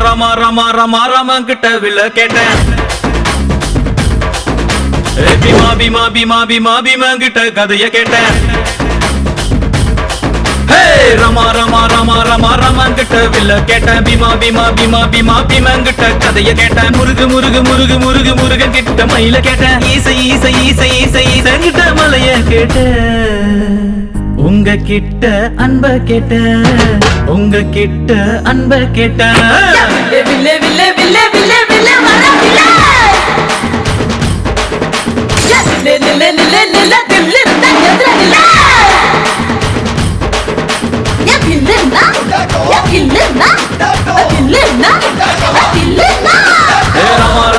ரமா ராம கிட்ட வில்ல கேட்டேன். பீமா பீமா பீமா பீமா பீமா கிட்ட கதைய கேட்டேன். ரமா ரமா ரமா ரமா ரமன் வில்ல கேட்டேன். பீமா பீமா பீமா பீமா பீமாங்கிட்ட கதைய கேட்டேன். முருகு முருகு முருகு முருகு முருகன் கிட்ட மயில கேட்டேன். ஈசை ஈசை ஈசை ஈசை ஈசன் மலைய கேட்டேன். உங்க கிட்ட அன்ப கேட்டேன். உங்க கிட்ட அன்ப கேட்ட இல்லன்னா